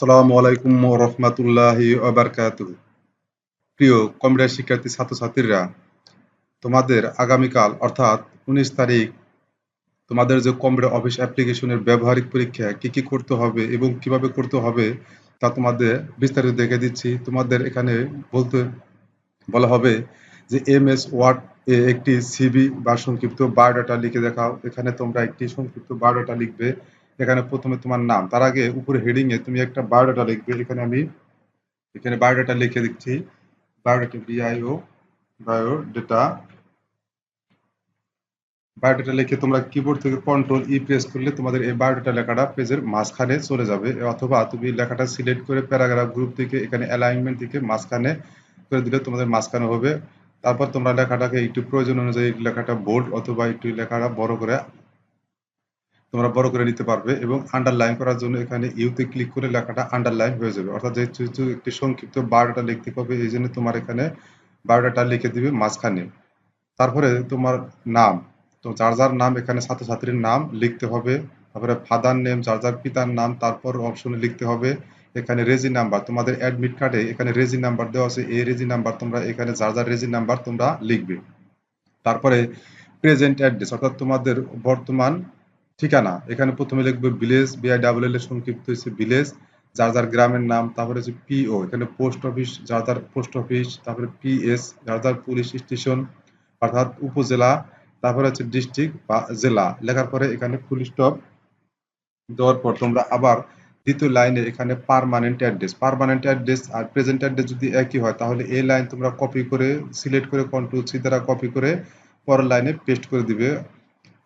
আসসালামু আলাইকুম রহমতুল্লাহি প্রিয় কম্পিউটার শিক্ষার্থী, ছাত্রছাত্রীরা, তোমাদের আগামীকাল, অর্থাৎ উনিশ তারিখ, তোমাদের যে কম্পিউটার অফিস অ্যাপ্লিকেশনের ব্যবহারিক পরীক্ষা, কি কি করতে হবে এবং কীভাবে করতে হবে, তা তোমাদের বিস্তারিত দেখে দিচ্ছি। তোমাদের এখানে বলতে বলা হবে যে এম এস ওয়ার্ড এ একটি সিবি বা সংক্ষিপ্ত বায়োডাটা লিখে দেখাও। এখানে তোমরা একটি সংক্ষিপ্ত বায়োডাটা লিখবে। এখানে প্রথমে তোমার নাম, তার আগে উপরে হেডিং এ তুমি একটা বায়োডাটা লিখবে, এখানে আমি, এখানে বায়োডাটা লিখে দিচ্ছি বায়োডাটা বিআইও বায়োডাটা বায়োডাটা লিখে তোমরা কিবোর্ড থেকে কন্ট্রোল ই প্রেস করলে তোমাদের এই বায়োডাটা লেখাটা পেজের মাঝখানে চলে যাবে অথবা তুমি লেখাটা সিলেক্ট করে প্যারাগ্রাফ গ্রুপ থেকে এখানে অ্যালাইনমেন্ট থেকে মাঝখানে করে দিলে তোমাদের মাঝখানে হবে, তারপর তোমরা লেখাটাকে একটু প্রয়োজন অনুযায়ী লেখাটা বোল্ড অথবা একটু লেখাটা বড় করে তোমরা বড় করে নিতে পারবে এবং আন্ডারলাইন করার জন্য এখানে ইউতে ক্লিক করে লেখাটা আন্ডারলাইন হয়ে যাবে। অর্থাৎ যেহেতু একটি সংক্ষিপ্ত বারোটা লিখতে হবে এই জন্য তোমার এখানে বায়োডাটা লিখে দিবে মাঝখানে। তারপরে তোমার নাম, তো যার যার নাম এখানে ছাত্রছাত্রীর নাম লিখতে হবে। তারপরে ফাদার নেম যার যার পিতার নাম, তারপর অপশনে লিখতে হবে। এখানে রেজি নাম্বার তোমাদের অ্যাডমিট কার্ডে এখানে রেজি নাম্বার দেওয়া আছে। এই রেজি নাম্বার তোমরা এখানে যার যার রেজি নাম্বার তোমরা লিখবে। তারপরে প্রেজেন্ট অ্যাড্রেস অর্থাৎ তোমাদের বর্তমান ঠিকানা। এখানে প্রথমে লিখবে ভিলেজ বিআই ডাবল এল এর সংক্ষিপ্ত হচ্ছে ভিলেজ, যার যার গ্রামের নাম, তারপরে হচ্ছে পিও এখানে পোস্ট অফিস যার যার পোস্ট অফিস তারপরে পিএস যার যার পুলিশ স্টেশন অর্থাৎ উপজেলা, তারপরে হচ্ছে ডিস্ট্রিক্ট বা জেলা। লেখার পরে এখানে ফুল স্টপ দেওয়ার পর তোমরা আবার দ্বিতীয় লাইনে এখানে পারমানেন্ট অ্যাড্রেস পারমানেন্ট অ্যাড্রেস আর প্রেজেন্ট অ্যাড্রেস যদি একই হয়, তাহলে এই লাইন তোমরা কপি করে সিলেক্ট করে কন্ট্রোল সি দ্বারা কপি করে, পরের লাইনে পেস্ট করে দিবে।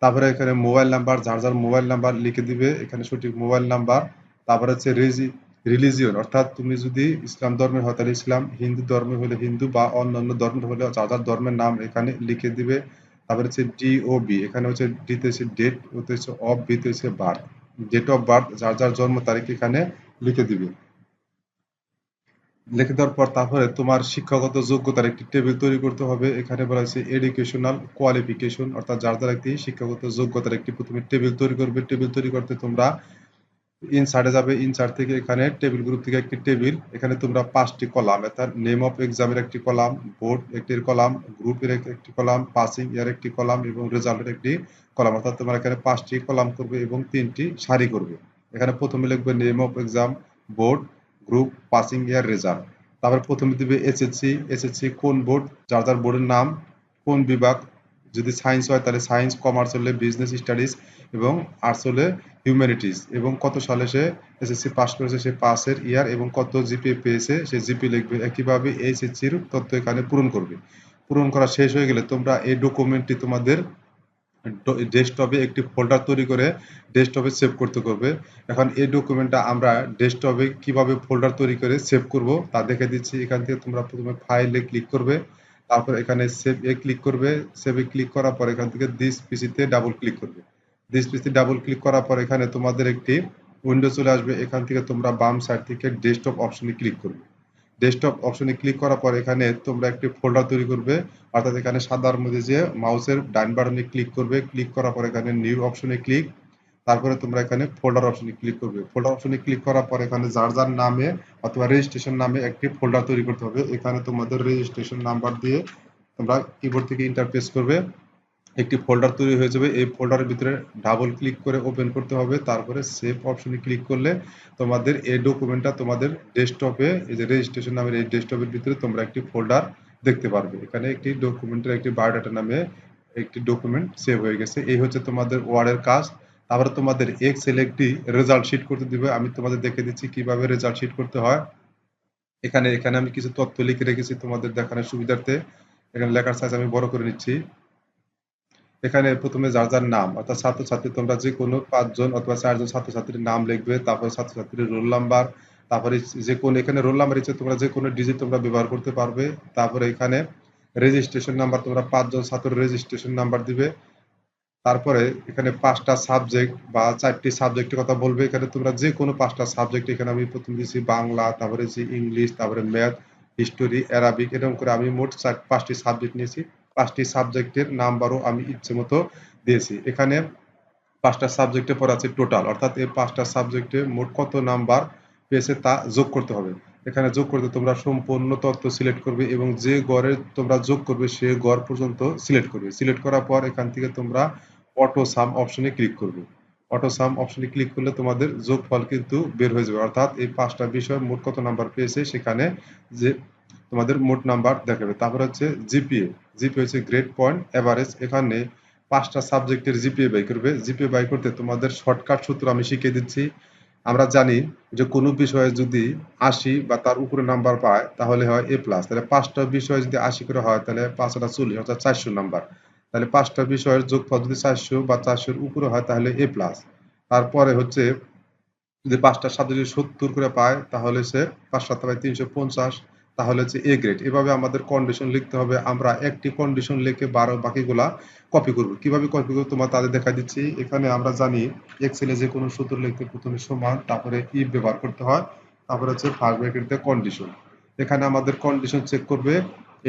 তারপরে এখানে মোবাইল নাম্বার, যার যার মোবাইল নাম্বার লিখে দিবে, এখানে সঠিক মোবাইল নাম্বার। তারপরে হচ্ছে রিলিজিয়ন, অর্থাৎ তুমি যদি ইসলাম ধর্মের হয়, তাহলে ইসলাম হিন্দু ধর্মের হলে হিন্দু বা অন্যান্য ধর্মের হলে যার যার ধর্মের নাম এখানে লিখে দিবে। তারপরে হচ্ছে ডিওবি এখানে হচ্ছে ডিতে হচ্ছে ডেট ওতে হচ্ছে অফ বিতে হচ্ছে বার্থ ডেট অফ বার্থ যার যার জন্ম তারিখ এখানে লিখে দিবে। লিখে দেওয়ার পর তারপরে তোমার শিক্ষাগত যোগ্যতার একটি টেবিল তৈরি করতে হবে। এখানে বলা হয়েছে এডুকেশনাল কোয়ালিফিকেশন অর্থাৎ যার দ্বারা একটি শিক্ষাগত যোগ্যতার একটি প্রথমে টেবিল তৈরি করবে। টেবিল তৈরি করতে তোমরা ইনসার্টে যাবে ইনসার্ট থেকে এখানে টেবিল গ্রুপ থেকে একটি টেবিল। এখানে তোমরা পাঁচটি কলাম, অর্থাৎ নেম অফ এক্সামের একটি কলাম বোর্ড একটি কলাম গ্রুপের একটি কলাম পাসিং ইয়ার একটি কলাম এবং রেজাল্টের একটি কলাম। অর্থাৎ তোমরা এখানে পাঁচটি কলাম করবে এবং তিনটি সারি করবে। এখানে প্রথমে লিখবে name of exam board group passing year result তারপর প্রথমে দিবে এসএসসি এসএসসি কোন বোর্ড যার যার বোর্ডের নাম, কোন বিভাগ? যদি সায়েন্স হয়, তাহলে সায়েন্স কমার্স হলে বিজনেস স্টাডিজ এবং আর্টস হলে হিউম্যানিটিস এবং কত সালে সে এসএসসি পাস করেছে? সে পাসের ইয়ার এবং কত জিপি পেয়েছে? সে জিপি লিখবে। একইভাবে এইচএসসির তথ্য এখানে পূরণ করবে। পূরণ করা শেষ হয়ে গেলে তোমরা এই ডকুমেন্টটি তোমাদের ডেস্কটপে একটি ফোল্ডার তৈরি করে ডেস্কটপে সেভ করতে করবে। এখন এই ডকুমেন্টটা আমরা ডেস্কটপে কীভাবে ফোল্ডার তৈরি করে সেভ করব তা দেখে দিচ্ছি। এখান থেকে তোমরা প্রথমে ফাইলে ক্লিক করবে, তারপর এখানে সেভ এ ক্লিক করবে। সেভে ক্লিক করার পর এখান থেকে দিস পিসিতে ডাবল ক্লিক করবে। দিস পিসিতে ডাবল ক্লিক করার পর এখানে তোমাদের একটি উইন্ডো চলে আসবে। এখান থেকে তোমরা বাম সাইড থেকে ডেস্কটপ অপশনে ক্লিক করবে। ডেস্কটপ অপশনে ক্লিক করার পর এখানে তোমরা একটি ফোল্ডার তৈরি করবে। অর্থাৎ এখানে সাদার মধ্যে যে মাউসের ডান বাটনে ক্লিক করবে ক্লিক করার পর এখানে নিউ অপশনে ক্লিক তারপরে তোমরা এখানে ফোল্ডার অপশনে ক্লিক করবে। ফোল্ডার অপশনে ক্লিক করার পর এখানে যার যার নামে অথবা রেজিস্ট্রেশন নামে একটি ফোল্ডার তৈরি করতে হবে। এখানে তোমাদের রেজিস্ট্রেশন নাম্বার দিয়ে তোমরা কিবোর্ড থেকে ইন্টারফেস করবে। একটি ফোল্ডার তৈরি হয়ে যাবে। এই ফোল্ডারের ভিতরে ডাবল ক্লিক করে ওপেন করতে হবে। তারপরে সেভ অপশনে ক্লিক করলে তোমাদের এই ডকুমেন্টটা তোমাদের ডেস্কটপে এই যে রেজিস্ট্রেশন নামের এই ডেস্কটপের ভিতরে তোমরা একটি ফোল্ডার দেখতে পারবে। এখানে একটি ডকুমেন্টের একটি বায়োডাটা নামে একটি ডকুমেন্ট সেভ হয়ে গেছে। এই হচ্ছে তোমাদের ওয়ার্ডের কাজ। তারপরে তোমাদের এক্সেল একটি রেজাল্ট শিট করতে দিবে। আমি তোমাদের দেখে দিচ্ছি কীভাবে রেজাল্ট শিট করতে হয়। এখানে এখানে আমি কিছু তথ্য লিখে রেখেছি তোমাদের দেখানোর সুবিধার্থে। এখানে লেখার সাইজ আমি বড় করে নিচ্ছি। এখানে প্রথমে যার যার নাম, অর্থাৎ ছাত্রছাত্রী, তোমরা যে কোনো পাঁচজন অথবা চারজন ছাত্রছাত্রীর নাম লিখবে, তারপরে ছাত্রছাত্রীর রোল নাম্বার তারপরে যে কোনো, এখানে রোল নাম্বার ইচ্ছে তোমরা যে কোনো ডিজিট তোমরা ব্যবহার করতে পারবে। তারপরে এখানে রেজিস্ট্রেশন নাম্বার তোমরা পাঁচজন ছাত্রের রেজিস্ট্রেশন নাম্বার দিবে। তারপরে এখানে পাঁচটা সাবজেক্ট বা চারটি সাবজেক্টের কথা বলবে। এখানে তোমরা যে কোনো পাঁচটা সাবজেক্ট এখানে আমি প্রথম দিয়েছি বাংলা, তারপরে ইংলিশ, তারপরে ম্যাথ হিস্টোরি অ্যারাবিক এরকম করে আমি মোট পাঁচটি সাবজেক্ট নিয়েছি। পাঁচটি সাবজেক্টের নাম্বারও আমি ইচ্ছে মতো দিয়েছি। এখানে পাঁচটা সাবজেক্টে পড়া আছে টোটাল। অর্থাৎ এই পাঁচটা সাবজেক্টে মোট কত নাম্বার পেয়েছে তা যোগ করতে হবে। এখানে যোগ করতে তোমরা সম্পূর্ণ তথ্য সিলেক্ট করবে এবং যে গড়ে তোমরা যোগ করবে সে গড় পর্যন্ত সিলেক্ট করবে। সিলেক্ট করার পর এখান থেকে তোমরা অটো সাম অপশনে ক্লিক করবে। অটো সাম অপশনে ক্লিক করলে তোমাদের যোগফল কিন্তু বের হয়ে যাবে। অর্থাৎ এই পাঁচটা বিষয় মোট কত নাম্বার পেয়েছে সেখানে যে তোমাদের মোট নাম্বার দেখাবে। তারপর হচ্ছে জিপিএ। জিপিএ হচ্ছে গ্রেড পয়েন্ট এভারেজ এখানে পাঁচটা সাবজেক্টের জিপিএ বাই করবে। জিপিএ বাই করতে তোমাদের শর্টকাট সূত্র আমি শিখিয়ে দিচ্ছি। আমরা জানি যে কোনো বিষয়ে যদি আশি বা তার উপরে নাম্বার পায়, তাহলে হয় এ প্লাস তাহলে পাঁচটা বিষয়ে যদি আশি করে হয়, তাহলে পাঁচটা চল্লিশ অর্থাৎ চারশো নাম্বার তাহলে পাঁচটা বিষয়ের যোগফল যদি চারশো বা চারশোর উপরে হয়, তাহলে এ প্লাস তারপরে হচ্ছে যদি পাঁচটা সাবজেক্ট যদি সত্তর করে পায়, তাহলে সে পাঁচ সাত তিনশো পঞ্চাশ তাহলে হচ্ছে এ গ্রেড এভাবে আমাদের কন্ডিশন লিখতে হবে। আমরা একটি কন্ডিশন লিখে বারো বাকিগুলা কপি করব। কীভাবে কপি করব? তোমার তাদের দেখা দিচ্ছি। এখানে আমরা জানি এক্সেলে যে কোনো সূত্র লিখতে প্রথমে সমান, তারপরে ই ব্যবহার করতে হয়, তারপরে হচ্ছে ফার্স্ট ব্র্যাকেট কন্ডিশন এখানে আমাদের কন্ডিশন চেক করবে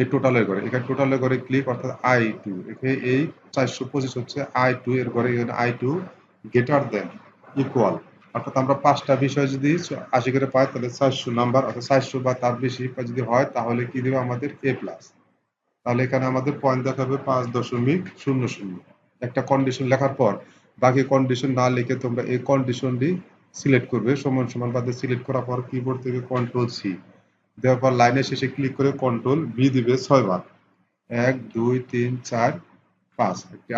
এই টোটালের ঘরে। এখানে টোটালের ঘরে ক্লিক অর্থাৎ আই টু এখানে এই চারশো পঁচিশ হচ্ছে আই টু এর ঘরে। এখানে I two greater than equal অর্থাৎ আমরা পাঁচটা বিষয় যদি আশি করে পাই, তাহলে চারশো নাম্বার অর্থাৎ চারশো বা তার বেশি যদি হয়, তাহলে কি দেবে আমাদের এ প্লাস তাহলে এখানে আমাদের পয়েন্ট দেখাবে পাঁচ দশমিক শূন্য শূন্য। একটা কন্ডিশন লেখার পর বাকি কন্ডিশন না লিখে তোমরা এই কন্ডিশনটি সিলেক্ট করবে। সমান সমান বাদে সিলেক্ট করার পর কিবোর্ড থেকে কন্ট্রোল সি দেওয়ার পর লাইনের শেষে ক্লিক করে কন্ট্রোল বি দিবে ছয় বার। এক, দুই, তিন, চার, পাঁচ।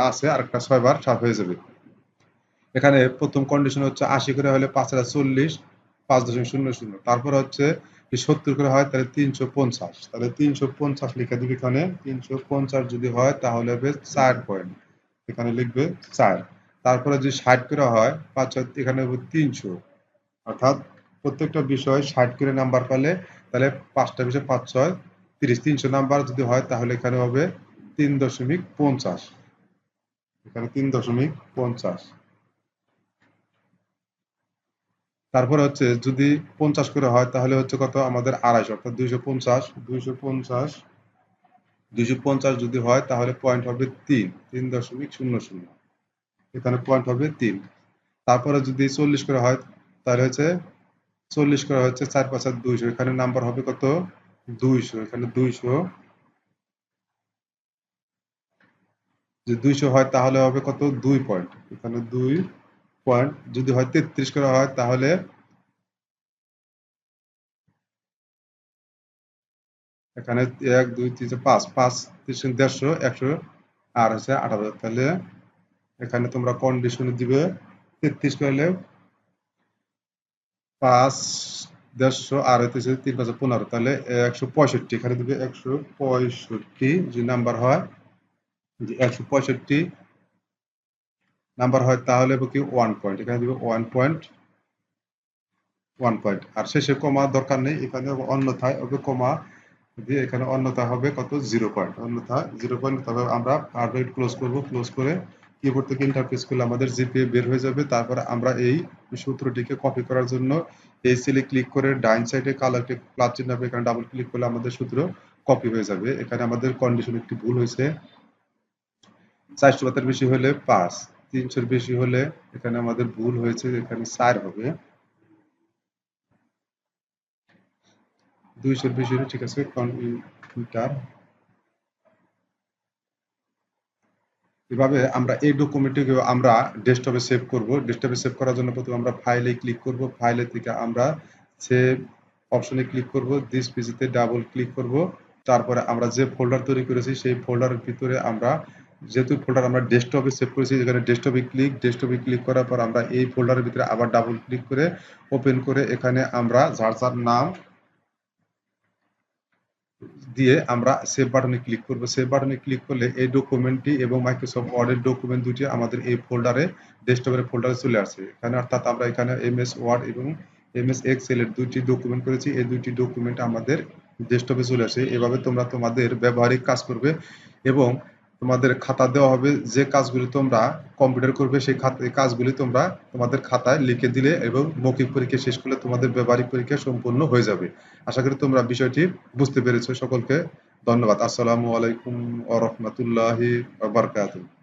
আছে আর একটা ছয় বার সাফ হয়ে যাবে। এখানে প্রথম কন্ডিশন হচ্ছে আশি করে হলে পাঁচ হাজার চল্লিশ, পাঁচ দশমিক শূন্য শূন্য। তারপর হচ্ছে সত্তর করে হয়, তাহলে তিনশো পঞ্চাশ। তাহলে তিনশো পঞ্চাশ লিখে দিবে এখানে। তিনশো পঞ্চাশ যদি হয়, তাহলে হবে চার পয়েন্ট এখানে লিখবে চার। তারপরে যদি ষাট করে হয়, পাঁচ এখানে হবে তিনশো। অর্থাৎ প্রত্যেকটা বিষয় ষাট করে নাম্বার পেলে, তাহলে পাঁচটা বিষয় পাঁচ ছয়, তিরিশ। তিনশো নাম্বার যদি হয়, তাহলে এখানে হবে তিন দশমিক পঞ্চাশ। এখানে তিন দশমিক পঞ্চাশ। তারপরে হচ্ছে যদি পঞ্চাশ করে হয়, তাহলে হচ্ছে কত? আমাদের আড়াইশো, অর্থাৎ দুইশো পঞ্চাশ দুইশো পঞ্চাশ দুইশো পঞ্চাশ যদি হয়, তাহলে পয়েন্ট হবে তিন তিন দশমিক শূন্য শূন্য। এখানে পয়েন্ট হবে তিন। তারপরে যদি চল্লিশ করে হয়, তাহলে হচ্ছে চল্লিশ করে হচ্ছে চার পাঁচ দুইশো। এখানে নাম্বার হবে কত? দুইশো। এখানে দুইশো। যদি দুইশো হয়, তাহলে হবে কত? দুই পয়েন্ট এখানে দুই পয়েন্ট যদি হয় তেত্রিশ করা হয়, তাহলে এখানে এক, দুই, তিন পাঁচ পাঁচ, তিরিশ, দেড়শো, একশো, আর হচ্ছে হাজার। তাহলে এখানে তোমরা কন্ডিশন দিবে তেত্রিশ করলে পাঁচ, দেড়শো, আর হইতেছে তিন, পাঁচ পনেরো। তাহলে একশো পঁয়ষট্টি, এখানে দিবে একশো পঁয়ষট্টি যে নাম্বার হয়, একশো পঁয়ষট্টি নাম্বার হয় তাহলে কি ওয়ান পয়েন্ট এখানে দিবে ওয়ান পয়েন্ট ওয়ান পয়েন্ট আর শেষে কমা দরকার নেই, এখানে অন্যথায় হবে কমা, দিয়ে এখানে অন্যথা হবে কত? জিরো পয়েন্ট অন্যথা জিরো পয়েন্ট তবে আমরা পারফেক্ট ক্লোজ করব ক্লোজ করে কিবোর্ড থেকে ইন্টারফেস করলে আমাদের জিপিএ বের হয়ে যাবে। তারপরে আমরা এই সূত্রটিকে কপি করার জন্য এই সেলে ক্লিক করে ডাইন সাইডে কালো একটি প্লাস চিহ্ন হবে, এখানে ডাবল ক্লিক করলে আমাদের সূত্র কপি হয়ে যাবে। এখানে আমাদের কন্ডিশন একটি ভুল হয়েছে। চারশো বাতের বেশি হলে পাঁচ। তিনশোর বেশি হলে এখানে আমাদের ভুল হয়েছে, এখানে চার হবে। দুইশোর বেশি হলে ঠিক আছে কম্পিউটার এভাবে আমরা এই ডকুমেন্টটিকে আমরা ডেস্কটপে সেভ করব। ডেস্কটপে সেভ করার জন্য প্রথমে আমরা ফাইলে ক্লিক করব। ফাইলে থেকে আমরা সেভ অপশনে ক্লিক করব। দিস পিসিতে ডাবল ক্লিক করব। তারপরে আমরা যে ফোল্ডার তৈরি করেছি, সেই ফোল্ডারের ভিতরে আমরা যেহেতু ফোল্ডার আমরা ডেস্কটপে সেভ করেছি এখানে ডেস্কটপে ক্লিক ডেস্কটপে ক্লিক করার পর আমরা এই ফোল্ডারের ভিতরে আবার ডাবল ক্লিক করে ওপেন করে এখানে আমরা যার যার নাম দিয়ে আমরা সেভ বাটনে ক্লিক করব। সেভ বাটনে ক্লিক করলে এই ডকুমেন্টটি এবং মাইক্রোসফট ওয়ার্ডের ডকুমেন্ট দুটি আমাদের এই ফোল্ডারে ডেস্কটপের ফোল্ডারে চলে আসছে। এখানে অর্থাৎ আমরা এখানে এমএস ওয়ার্ড এবং এমএস এক্সেল এর দুটি ডকুমেন্ট করেছি। এই দুইটি ডকুমেন্ট আমাদের ডেস্কটপে চলে আসে এভাবে তোমরা তোমাদের ব্যবহারিক কাজ করবে এবং তোমাদের খাতা দেওয়া হবে, যে কাজগুলি তোমরা কম্পিউটার করবে, সেই কাজগুলি তোমরা তোমাদের খাতায় লিখে দিলে এবং মৌখিক পরীক্ষা শেষ করলে তোমাদের ব্যবহারিক পরীক্ষা সম্পূর্ণ হয়ে যাবে। আশা করি তোমরা বিষয়টি বুঝতে পেরেছ। সকলকে ধন্যবাদ। আসসালামু আলাইকুম রহমতুল্লাহি বারকাতুহ।